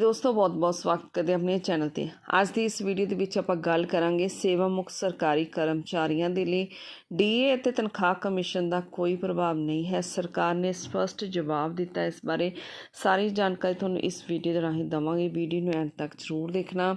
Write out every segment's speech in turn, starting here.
ਦੋਸਤੋ, ਬਹੁਤ-ਬਹੁਤ ਸਵਾਗਤ ਕਰਦੇ ਆਪਣੇ ਚੈਨਲ ਤੇ। ਅੱਜ ਦੀ ਇਸ ਵੀਡੀਓ ਦੇ ਵਿੱਚ ਆਪਾਂ ਗੱਲ ਕਰਾਂਗੇ ਸੇਵਾ ਮੁਕਤ ਸਰਕਾਰੀ ਕਰਮਚਾਰੀਆਂ ਦੇ ਲਈ। ਡੀਏ ਅਤੇ ਤਨਖਾਹ ਕਮਿਸ਼ਨ ਦਾ ਕੋਈ ਪ੍ਰਭਾਵ ਨਹੀਂ ਹੈ। ਸਰਕਾਰ ਨੇ ਸਪਸ਼ਟ ਜਵਾਬ ਦਿੱਤਾ ਇਸ ਬਾਰੇ। ਸਾਰੀ ਜਾਣਕਾਰੀ ਤੁਹਾਨੂੰ ਇਸ ਵੀਡੀਓ ਦੇ ਰਾਹੀਂ ਦਵਾਂਗੇ। ਵੀਡੀਓ ਨੂੰ ਐਂਡ ਤੱਕ ਜ਼ਰੂਰ ਦੇਖਣਾ।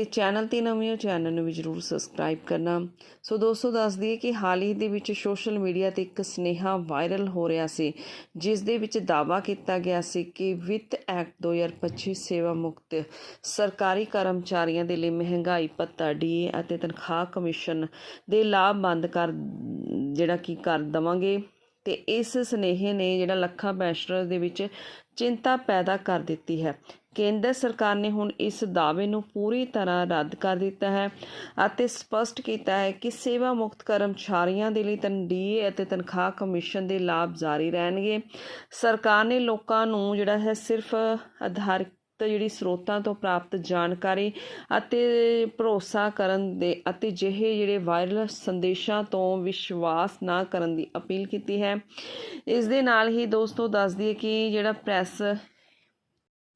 ਤੇ ਚੈਨਲ ਤੇ ਨਵੇਂ ਹੋ ਚੈਨਲ ਨੂੰ ਵੀ ਜਰੂਰ ਸਬਸਕ੍ਰਾਈਬ ਕਰਨਾ। ਸੋ ਦੋਸਤੋ, ਦੱਸ ਦਈਏ ਕਿ ਹਾਲ ਹੀ ਦੇ ਵਿੱਚ ਸੋਸ਼ਲ ਮੀਡੀਆ ਤੇ ਇੱਕ ਸੁਨੇਹਾ ਵਾਇਰਲ ਹੋ ਰਿਹਾ ਸੀ, ਜਿਸ ਦੇ ਵਿੱਚ ਦਾਅਵਾ ਕੀਤਾ ਗਿਆ ਸੀ ਕਿ ਵਿੱਤ ਐਕਟ 2025 ਸੇਵਾ ਮੁਕਤ ਸਰਕਾਰੀ ਕਰਮਚਾਰੀਆਂ ਦੇ ਲਈ ਮਹਿੰਗਾਈ ਭੱਤਾ, ਡੀਏ ਅਤੇ ਤਨਖਾਹ ਕਮਿਸ਼ਨ ਦੇ ਲਾਭ ਬੰਦ ਕਰ ਜਿਹੜਾ ਕੀ ਕਰ ਦਵਾਂਗੇ। ਤੇ ਇਸ ਸੁਨੇਹੇ ਨੇ ਜਿਹੜਾ ਲੱਖਾਂ ਪੈਨਸ਼ਨਰ ਦੇ ਵਿੱਚ ਚਿੰਤਾ ਪੈਦਾ ਕਰ ਦਿੱਤੀ ਹੈ। ਕੇਂਦਰ ਸਰਕਾਰ ਨੇ ਹੁਣ ਇਸ ਦਾਅਵੇ ਨੂੰ ਪੂਰੀ ਤਰ੍ਹਾਂ ਰੱਦ ਕਰ ਦਿੱਤਾ ਹੈ ਅਤੇ ਸਪਸ਼ਟ ਕੀਤਾ ਹੈ ਕਿ ਸੇਵਾ ਮੁਕਤ ਕਰਮਚਾਰੀਆਂ ਦੇ ਲਈ ਤਨਡੀਏ ਅਤੇ ਤਨਖਾਹ ਕਮਿਸ਼ਨ ਦੇ ਲਾਭ ਜਾਰੀ ਰਹਿਣਗੇ। ਸਰਕਾਰ ਨੇ ਲੋਕਾਂ ਨੂੰ ਜਿਹੜਾ ਹੈ ਸਿਰਫ ਆਧਾਰ ਜਿਹੜੀ ਸਰੋਤਾਂ ਤੋਂ ਪ੍ਰਾਪਤ ਜਾਣਕਾਰੀ ਅਤੇ ਭਰੋਸਾ ਕਰਨ ਦੇ ਅਤੇ ਜਿਹੇ ਜਿਹੜੇ ਵਾਇਰਲ ਸੰਦੇਸ਼ਾਂ ਤੋਂ ਵਿਸ਼ਵਾਸ ਨਾ ਕਰਨ ਦੀ ਅਪੀਲ ਕੀਤੀ ਹੈ। ਇਸ ਦੇ ਨਾਲ ਹੀ ਦੋਸਤੋ ਦੱਸ ਦਈਏ ਕਿ ਜਿਹੜਾ ਪ੍ਰੈਸ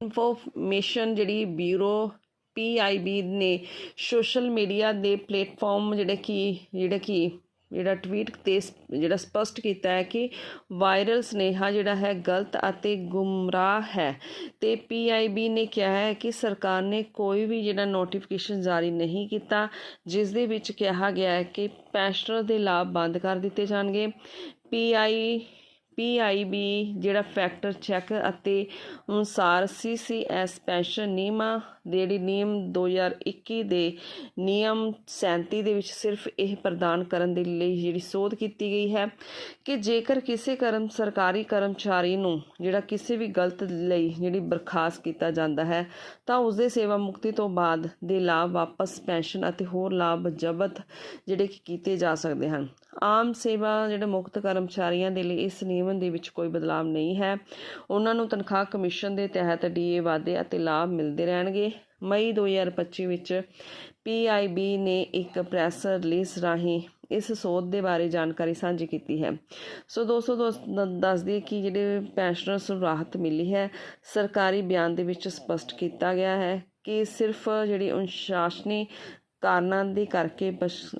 ਇਨਫੋਰਮੇਸ਼ਨ ਜਿਹੜੀ ਬਿਊਰੋ ਪੀਆਈਬੀ ਨੇ ਸੋਸ਼ਲ ਮੀਡੀਆ ਦੇ ਪਲੇਟਫਾਰਮ ਜਿਹੜੇ ਕਿ, ਜਿਹੜਾ ਕਿ ਜਿਹੜਾ ਟਵੀਟ ਤੇ ਸ- ਜਿਹੜਾ ਸਪਸ਼ਟ ਕੀਤਾ ਹੈ ਕਿ ਵਾਇਰਲ ਸਨੇਹਾ ਜਿਹੜਾ ਹੈ ਗਲਤ ਅਤੇ ਗੁੰਮਰਾਹ ਹੈ। ਤੇ ਪੀਆਈਬੀ ਨੇ ਕਿਹਾ ਹੈ ਕਿ ਸਰਕਾਰ ਨੇ ਕੋਈ ਵੀ ਜਿਹੜਾ ਨੋਟੀਫਿਕੇਸ਼ਨ ਜਾਰੀ ਨਹੀਂ ਕੀਤਾ, ਜਿਸ ਦੇ ਵਿੱਚ ਕਿਹਾ ਗਿਆ ਹੈ ਕਿ ਪੈਨਸ਼ਨਰ ਦੇ ਲਾਭ ਬੰਦ ਕਰ ਦਿੱਤੇ ਜਾਣਗੇ। ਪੀਆਈ ਪੀਆਈਬੀ ਜਿਹੜਾ ਫੈਕਟਰ ਚੈੱਕ ਅਤੇ ਅਨੁਸਾਰ ਸੀਸੀਐਸ ਪੈਨਸ਼ਨ ਨਿਯਮਾਂ ਜਿਹੜੀ ਨਿਯਮ 2021 ਦੇ ਨਿਯਮ 37 ਦੇ ਵਿੱਚ ਸਿਰਫ ਇਹ ਪ੍ਰਦਾਨ ਕਰਨ ਦੇ ਲਈ ਜਿਹੜੀ ਸੋਧ ਕੀਤੀ ਗਈ ਹੈ ਕਿ ਜੇਕਰ ਕਿਸੇ ਕਰਮ, ਸਰਕਾਰੀ ਕਰਮਚਾਰੀ ਨੂੰ ਜਿਹੜਾ ਕਿਸੇ ਵੀ ਗਲਤ ਲਈ ਜਿਹੜੀ ਬਰਖਾਸਤ ਕੀਤਾ ਜਾਂਦਾ ਹੈ, ਤਾਂ ਉਸ ਦੇ ਸੇਵਾ ਮੁਕਤੀ ਤੋਂ ਬਾਅਦ ਦੇ ਲਾਭ ਵਾਪਸ ਪੈਨਸ਼ਨ ਅਤੇ ਹੋਰ ਲਾਭ ਜ਼ਬਤ ਜਿਹੜੇ ਕਿ ਕੀਤੇ ਜਾ ਸਕਦੇ ਹਨ। ਆਮ ਸੇਵਾ ਜਿਹੜੇ ਮੁਕਤ ਕਰਮਚਾਰੀਆਂ ਦੇ ਲਈ ਇਸ ਨਿਯਮ ਦੇ ਵਿੱਚ ਕੋਈ ਬਦਲਾਅ ਨਹੀਂ ਹੈ। ਉਹਨਾਂ ਨੂੰ ਤਨਖਾਹ ਕਮਿਸ਼ਨ ਦੇ ਤਹਿਤ ਡੀਏ ਵਾਧੇ ਅਤੇ ਲਾਭ ਮਿਲਦੇ ਰਹਿਣਗੇ। ਮਈ 2025 ਵਿੱਚ ਪੀਆਈਬੀ ਨੇ ਇੱਕ ਪ੍ਰੈਸ ਰਿਲੀਜ਼ ਰਾਹੀਂ ਇਸ ਸੋਧ ਦੇ ਬਾਰੇ ਜਾਣਕਾਰੀ ਸਾਂਝੀ ਕੀਤੀ ਹੈ। ਸੋ ਦੋਸਤੋ, ਦੱਸ ਦਈਏ ਕਿ ਜਿਹੜੇ ਪੈਨਸ਼ਨਰਸ ਨੂੰ ਰਾਹਤ ਮਿਲੀ ਹੈ, ਸਰਕਾਰੀ ਬਿਆਨ ਦੇ ਵਿੱਚ ਸਪਸ਼ਟ ਕੀਤਾ ਗਿਆ ਹੈ ਕਿ ਸਿਰਫ ਜਿਹੜੀ ਅਨੁਸ਼ਾਸਨੀ ਕਾਰਨਾਂ ਦੇ ਕਰਕੇ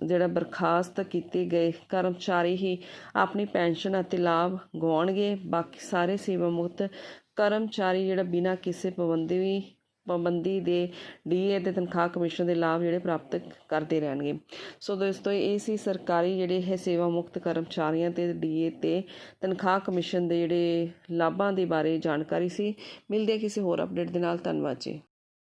ਜਿਹੜਾ ਬਰਖਾਸਤ ਕੀਤੇ ਗਏ ਕਰਮਚਾਰੀ ਹੀ ਆਪਣੀ ਪੈਨਸ਼ਨ ਅਤੇ ਲਾਭ ਗਵਾਉਣਗੇ ਬਾਕੀ ਸਾਰੇ ਸੇਵਾ ਮੁਕਤ ਕਰਮਚਾਰੀ ਜਿਹੜਾ ਬਿਨਾਂ ਕਿਸੇ ਪਾਬੰਦੀ ਪਾਬੰਦੀ ਦੇ ਡੀਏ ਤੇ ਤਨਖਾਹ ਕਮਿਸ਼ਨ ਦੇ ਲਾਭ ਜਿਹੜੇ ਪ੍ਰਾਪਤ ਕਰਦੇ ਰਹਿਣਗੇ। ਸੋ ਦੋਸਤੋ, ਇਹ ਸੀ ਸਰਕਾਰੀ ਜਿਹੜੇ ਇਹ ਸੇਵਾ ਮੁਕਤ ਕਰਮਚਾਰੀਆਂ ਤੇ ਡੀਏ ਤੇ ਤਨਖਾਹ ਕਮਿਸ਼ਨ ਦੇ ਜਿਹੜੇ ਲਾਭਾਂ ਦੇ ਬਾਰੇ ਜਾਣਕਾਰੀ ਸੀ। ਮਿਲਦੇ ਕਿਸੇ ਹੋਰ ਅਪਡੇਟ ਦੇ ਨਾਲ। ਧੰਨਵਾਦ ਜੀ।